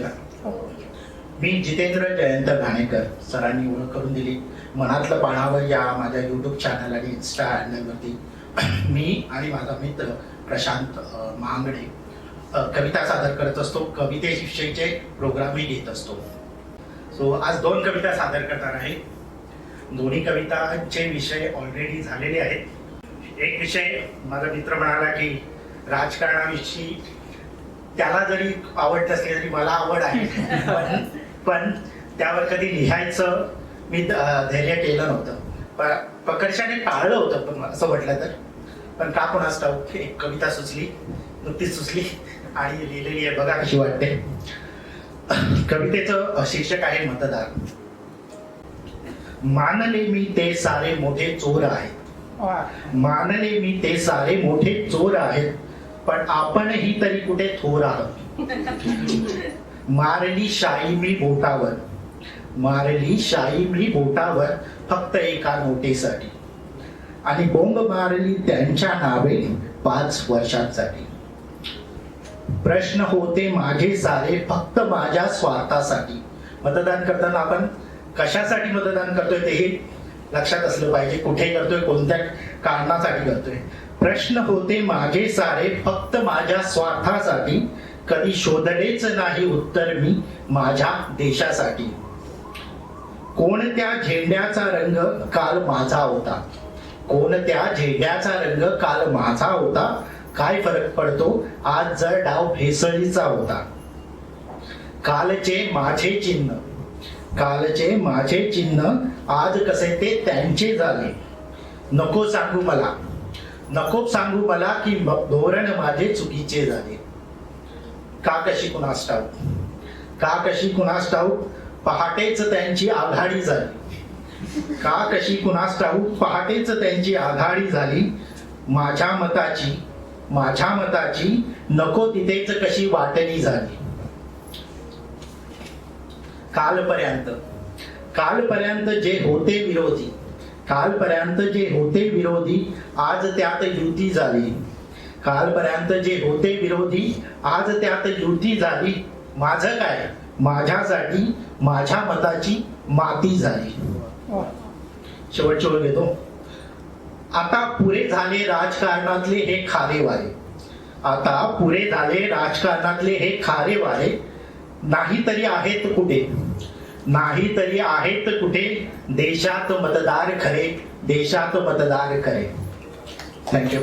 ना मी जितेंद्र जयंत घाणेकर सरांनी ओळख करून दिली. मनातलं पाणावं या माझ्या युट्यूब चॅनल आणि इन्स्टा हँडलवरती मी आणि माझा मित्र प्रशांत महांगडे कविता सादर करत असतो. कवितेविषयीचे प्रोग्रामही घेत असतो. सो आज दोन कविता सादर करणार आहे. दोन्ही कवितांचे विषय ऑलरेडी झालेले आहेत. एक विषय माझा मित्र म्हणाला की राजकारणाविषयी त्याला जरी आवड नसली तरी मला आवड आहे. पण पण त्यावर कधी लिहायचं मी धैर्य केलं नव्हतं. प्रकर्षाने टाळलं होतं पण असं म्हटलं तर. पण का कोणास ठाऊक एक कविता सुचली नुकतीच सुचली आणि लिहिलेली आहे. बघा कशी वाटते. कवितेचं शीर्षक आहे मतदार मानले मी ते सारे मोठे चोर आहेत. मानले मी ते सारे मोठे चोर आहेत. पण आपणही तरी कुठे थोर आहोत. मारली शाई मी बोटावर. मारली शाई मी बोटावर फक्त एका नोटेसाठी. आणि बोंब मारली त्यांच्या नावे पाच वर्षांसाठी. प्रश्न होते माझे सारे फक्त माझ्या स्वार्थासाठी. मतदान करताना आपण कशासाठी मतदान करतोय तेही लक्षात असलं पाहिजे. कुठे करतोय कोणत्या कारणासाठी करतोय. प्रश्न होते माझे सारे फक्त माझ्या स्वार्थासाठी. कधी शोधलेच नाही उत्तर मी माझ्या देशासाठी. कोणत्या झेंड्याचा रंग काल माझा होता? कोणत्या झेंड्याचा रंग काल माझा होता? काय फरक पडतो? आज जर डाव भेसळीचा होता. कालचे माझे चिन्ह. कालचे माझे चिन्ह आज कसे ते त्यांचे झाले. नको सांगू मला. नको सांगू मला की धोरण माझे चुकीचे झाले. का कशी कुणास ठाऊक? का कशी कुणास ठाऊक? पहाटेच त्यांची आघाडी झाली. का कशी कुणास ठाऊक? पहाटेच त्यांची आघाडी झाली. माझ्या मताची माझ्या मताची नको तिथेच कशी वाटणी झाली. कालपर्यंत कालपर्यंत जे होते विरोधी कालपर्यंत जे होते विरोधी आज त्यात युती झाली. कालपर्यंत जे होते विरोधी आज त्यात युती झाली. माझं काय? माझ्यासाठी माझ्या मताची माती झाली. शेवटची ओळ घेतो. आता पुरे झाले राजकारणातले हे खारे वारे आता पुरे झाले राजकारणातले हे खारे वारे नाही तरी आहेत कुठे? नाही तरी आहेत कुठे? देशात मतदार खरे देशात मतदार खरे. थँक्यू